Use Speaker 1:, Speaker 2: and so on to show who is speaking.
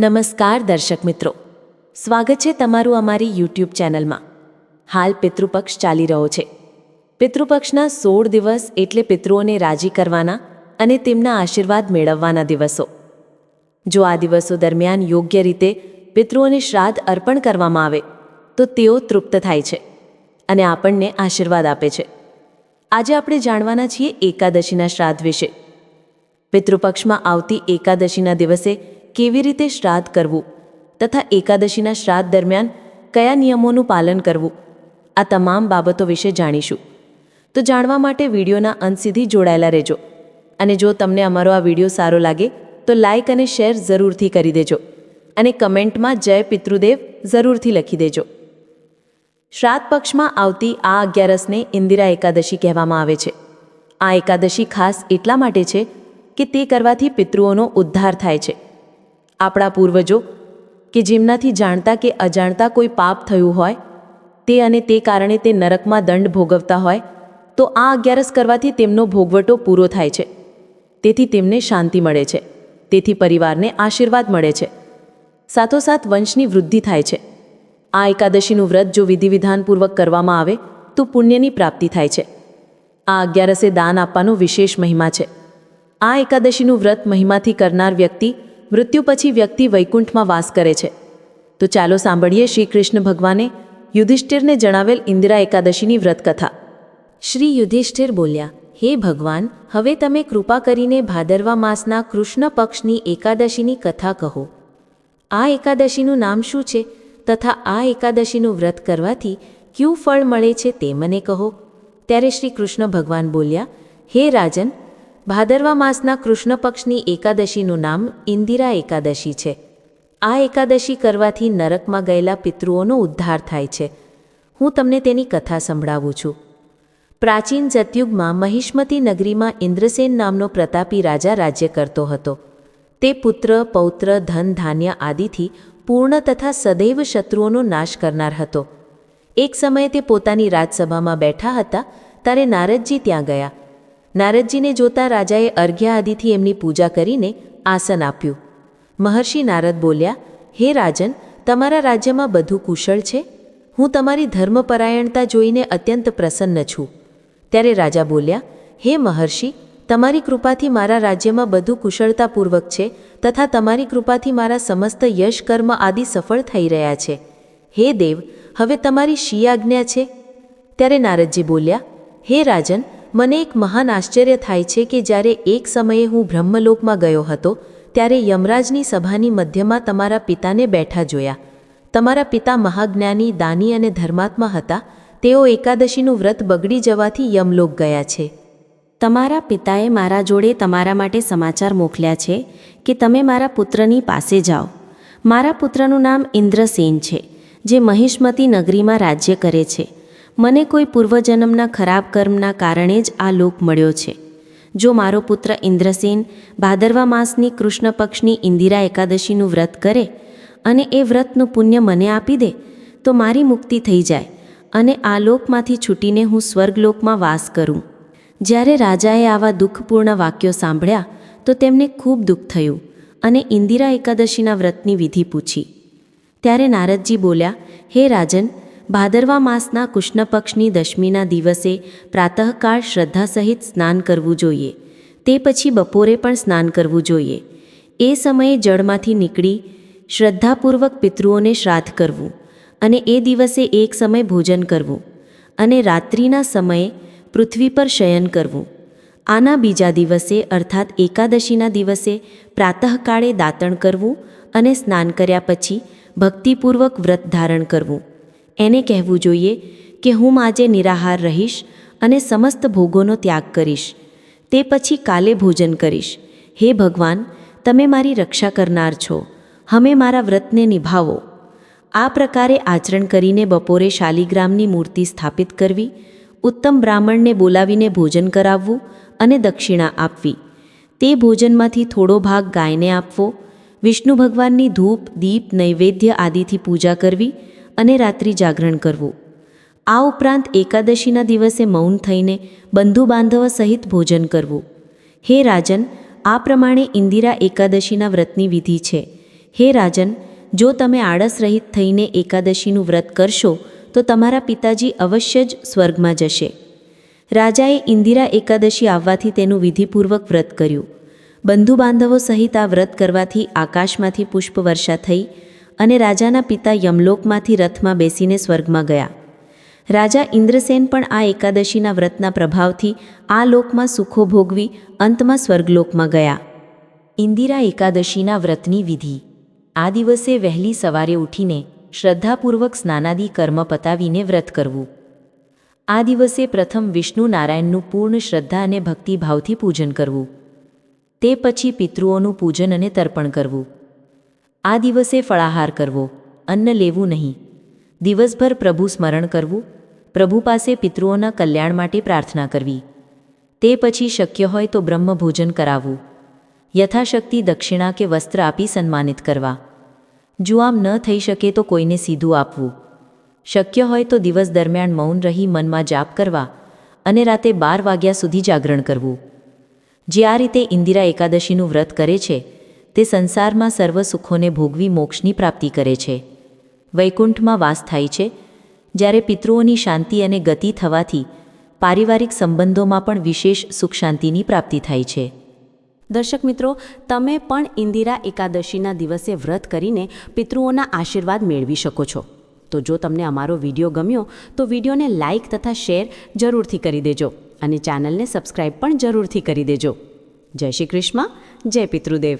Speaker 1: નમસ્કાર દર્શક મિત્રો. સ્વાગત છે તમારું અમારી યુટ્યુબ ચેનલમાં. હાલ પિતૃપક્ષ ચાલી રહ્યો છે. પિતૃપક્ષના સોળ દિવસ એટલે પિતૃઓને રાજી કરવાના અને તેમના આશીર્વાદ મેળવવાના દિવસો. જો આ દિવસો દરમિયાન યોગ્ય રીતે પિતૃઓને શ્રાદ્ધ અર્પણ કરવામાં આવે, તો તેઓ તૃપ્ત થાય છે અને આપણને આશીર્વાદ આપે છે. આજે આપણે જાણવાના છીએ એકાદશીના શ્રાદ્ધ વિશે. પિતૃપક્ષમાં આવતી એકાદશીના દિવસે કેવી રીતે શ્રાદ્ધ કરવું? તથા એકાદશીના શ્રાદ્ધ દરમિયાન કયા નિયમોનું પાલન કરવું? આ તમામ બાબતો વિશે જાણીશું. તો જાણવા માટે વિડીયોના અંત સુધી જોડાયેલા રહેજો. અને જો તમને અમારો આ વીડિયો સારો લાગે, તો લાઇક અને શેર જરૂરથી કરી દેજો. અને કમેન્ટમાં જય પિતૃદેવ જરૂરથી લખી દેજો. શ્રાદ્ધ પક્ષમાં આવતી આ અગિયારસને ઇન્દિરા એકાદશી કહેવામાં આવે છે. આ એકાદશી ખાસ એટલા માટે છે કે તે કરવાથી પિતૃઓનો ઉદ્ધાર થાય છે. આપણા પૂર્વજો, કે જેમનાથી જાણતા કે અજાણતા કોઈ પાપ થયું હોય, તે અને તે કારણે તે નરકમાં દંડ ભોગવતા હોય, તો આ અગિયારસ કરવાથી તેમનો ભોગવટો પૂરો થાય છે. તેથી તેમને શાંતિ મળે છે. તેથી પરિવારને આશીર્વાદ મળે છે. સાથોસાથ વંશની વૃદ્ધિ થાય છે. આ એકાદશીનું વ્રત જો વિધિવિધાનપૂર્વક કરવામાં આવે, તો પુણ્યની પ્રાપ્તિ થાય છે. આ અગિયારસે દાન આપવાનો વિશેષ મહિમા છે. આ એકાદશીનું વ્રત મહિમાથી કરનાર વ્યક્તિ મૃત્યુ પછી વ્યક્તિ વૈકુંઠમાં વાસ કરે છે. તો ચાલો સાંભળીએ શ્રી કૃષ્ણ ભગવાને યુધિષ્ઠિરને જણાવેલ ઇન્દિરા એકાદશીની વ્રતકથા. શ્રી યુધિષ્ઠિર બોલ્યા, હે ભગવાન, હવે તમે કૃપા કરીને ભાદરવા માસના કૃષ્ણ પક્ષની એકાદશીની કથા કહો. આ એકાદશીનું નામ શું છે તથા આ એકાદશીનું વ્રત કરવાથી ક્યું ફળ મળે છે તે મને કહો. ત્યારે શ્રી કૃષ્ણ ભગવાન બોલ્યા, હે રાજન ભાદરવા માસના કૃષ્ણ પક્ષની એકાદશીનું નામ ઇન્દિરા એકાદશી છે. આ એકાદશી કરવાથી નરકમાં ગયેલા પિતૃઓનો ઉદ્ધાર થાય છે. હું તમને તેની કથા સંભળાવું છું. પ્રાચીન જતયુગમાં મહિષ્મતી નગરીમાં ઇન્દ્રસેન નામનો પ્રતાપી રાજા રાજ્ય કરતો હતો. તે પુત્ર, પૌત્ર, ધન, ધાન્ય આદિથી પૂર્ણ તથા સદૈવ શત્રુઓનો નાશ કરનાર હતો. એક સમયે તે પોતાની રાજસભામાં બેઠા હતા, ત્યારે નારદજી ત્યાં ગયા. નારદજીને જોતા રાજાએ અર્ઘ્ય આદિથી એમની પૂજા કરીને આસન આપ્યું. મહર્ષિ નારદ બોલ્યા, હે રાજન, તમારા રાજ્યમાં બધું કુશળ છે? હું તમારી ધર્મપરાયણતા જોઈને અત્યંત પ્રસન્ન છું. ત્યારે રાજા બોલ્યા, હે મહર્ષિ, તમારી કૃપાથી મારા રાજ્યમાં બધું કુશળતાપૂર્વક છે તથા તમારી કૃપાથી મારા સમસ્ત યશ, કર્મ આદિ સફળ થઈ રહ્યા છે. હે દેવ, હવે તમારી શી આજ્ઞા છે? ત્યારે નારદજી બોલ્યા, હે રાજન મને એક મહાન આશ્ચર્ય થાય છે કે જ્યારે એક સમયે હું બ્રહ્મલોકમાં ગયો હતો, ત્યારે યમરાજની સભાની મધ્યમાં તમારા પિતાને બેઠા જોયા. તમારા પિતા મહાજ્ઞાની, દાની અને ધર્માત્મા હતા. તેઓ એકાદશીનું વ્રત બગડી જવાથી યમલોક ગયા છે. તમારા પિતાએ મારા જોડે તમારા માટે સમાચાર મોકલ્યા છે કે તમે મારા પુત્રની પાસે જાઓ. મારા પુત્રનું નામ ઇન્દ્રસેન છે, જે મહિષ્મતી નગરીમાં રાજ્ય કરે છે. મને કોઈ પૂર્વજન્મના ખરાબ કર્મના કારણે જ આ લોક મળ્યો છે. જો મારો પુત્ર ઇન્દ્રસેન ભાદરવા માસની કૃષ્ણ પક્ષની ઇન્દિરા એકાદશીનું વ્રત કરે અને એ વ્રતનું પુણ્ય મને આપી દે, તો મારી મુક્તિ થઈ જાય અને આ લોકમાંથી છૂટીને હું સ્વર્ગલોકમાં વાસ કરું. જ્યારે રાજાએ આવા દુઃખપૂર્ણ વાક્યો સાંભળ્યા, તો તેમને ખૂબ દુઃખ થયું અને ઇન્દિરા એકાદશીના વ્રતની વિધિ પૂછી. ત્યારે નારદજી બોલ્યા, હે રાજન ભાદરવા માસના કૃષ્ણ પક્ષની દશમીના દિવસે પ્રાતઃકાળ શ્રદ્ધા સહિત સ્નાન કરવું જોઈએ. તે પછી બપોરે પણ સ્નાન કરવું જોઈએ. એ સમયે જળમાંથી નીકળી શ્રદ્ધાપૂર્વક પિતૃઓને શ્રાદ્ધ કરવું અને એ દિવસે એક સમય ભોજન કરવું અને રાત્રિના સમયે પૃથ્વી પર શયન કરવું. આના બીજા દિવસે અર્થાત એકાદશીના દિવસે પ્રાતઃકાળે દાંતણ કરવું અને સ્નાન કર્યા પછી ભક્તિપૂર્વક વ્રત ધારણ કરવું. એને કહેવું જોઈએ કે હું આજે નિરાહાર રહીશ અને સમસ્ત ભોગોનો ત્યાગ કરીશ. તે પછી કાલે ભોજન કરીશ. હે ભગવાન, તમે મારી રક્ષા કરનાર છો. હમે મારા વ્રતને નિભાવો. આ પ્રકારે આચરણ કરીને બપોરે શાલિગ્રામની મૂર્તિ સ્થાપિત કરવી, ઉત્તમ બ્રાહ્મણને બોલાવીને ભોજન કરાવવું અને દક્ષિણા આપવી. તે ભોજનમાંથી થોડો ભાગ ગાયને આપવો, વિષ્ણુ ભગવાનની ધૂપ, દીપ, નૈવેદ્ય આદિથી પૂજા કરવી અને રાત્રિ જાગરણ કરવું. આ ઉપરાંત એકાદશીના દિવસે મૌન થઈને બંધુ બાંધવ સહિત ભોજન કરવું. હે રાજન, આ પ્રમાણે ઇન્દિરા એકાદશીના વ્રતની વિધિ છે. હે રાજન, જો તમે આળસ રહિત થઈને એકાદશીનું વ્રત કરશો, તો તમારા પિતાજી અવશ્ય જ સ્વર્ગમાં જશે. રાજાએ ઇન્દિરા એકાદશી આવવાથી તેનું વિધિપૂર્વક વ્રત કર્યું. બંધુ બાંધવો સહિત આ વ્રત કરવાથી આકાશમાંથી પુષ્પવર્ષા થઈ અને રાજાના પિતા યમલોકમાંથી રથમાં બેસીને સ્વર્ગમાં ગયા. રાજા ઇન્દ્રસેન પણ આ એકાદશીના વ્રતના પ્રભાવથી આ લોકમાં સુખો ભોગવી અંતમાં સ્વર્ગલોકમાં ગયા. ઇન્દિરા એકાદશીના વ્રતની વિધિ. આ દિવસે વહેલી સવારે ઉઠીને શ્રદ્ધાપૂર્વક સ્નાનાદિ કર્મ પતાવીને વ્રત કરવું. આ દિવસે પ્રથમ વિષ્ણુ નારાયણનું પૂર્ણ શ્રદ્ધા અને ભક્તિભાવથી પૂજન કરવું. તે પછી પિતૃઓનું પૂજન અને તર્પણ કરવું. આ દિવસે ફળાહાર કરવો, અન્ન લેવું નહીં. દિવસભર પ્રભુ સ્મરણ કરવું, પ્રભુ પાસે પિતૃઓના કલ્યાણ માટે પ્રાર્થના કરવી. તે પછી શક્ય હોય તો બ્રહ્મ ભોજન કરાવવું. યથાશક્તિ દક્ષિણા કે વસ્ત્ર આપી સન્માનિત કરવા. જો આમ ન થઈ શકે તો કોઈને સીધું આપવું. શક્ય હોય તો દિવસ દરમિયાન મૌન રહી મનમાં જાપ કરવા અને રાતે બાર વાગ્યા સુધી જાગરણ કરવું. જે આ રીતે ઇન્દિરા એકાદશીનું વ્રત કરે છે તે સંસારમાં સર્વ સુખોને ભોગવી મોક્ષની પ્રાપ્તિ કરે છે. વૈકુંઠમાં વાસ થાય છે. જ્યારે પિતૃઓની શાંતિ અને ગતિ થવાથી પારિવારિક સંબંધોમાં પણ વિશેષ સુખ શાંતિની પ્રાપ્તિ થાય છે.
Speaker 2: દર્શક મિત્રો, તમે પણ ઇન્દિરા એકાદશીના દિવસે વ્રત કરીને પિતૃઓના આશીર્વાદ મેળવી શકો છો. તો જો તમને અમારો વીડિયો ગમ્યો, તો વિડીયોને લાઇક તથા શેર જરૂરથી કરી દેજો અને ચેનલને સબસ્ક્રાઈબ પણ જરૂરથી કરી દેજો. જય શ્રી કૃષ્ણ, જય પિતૃદેવ.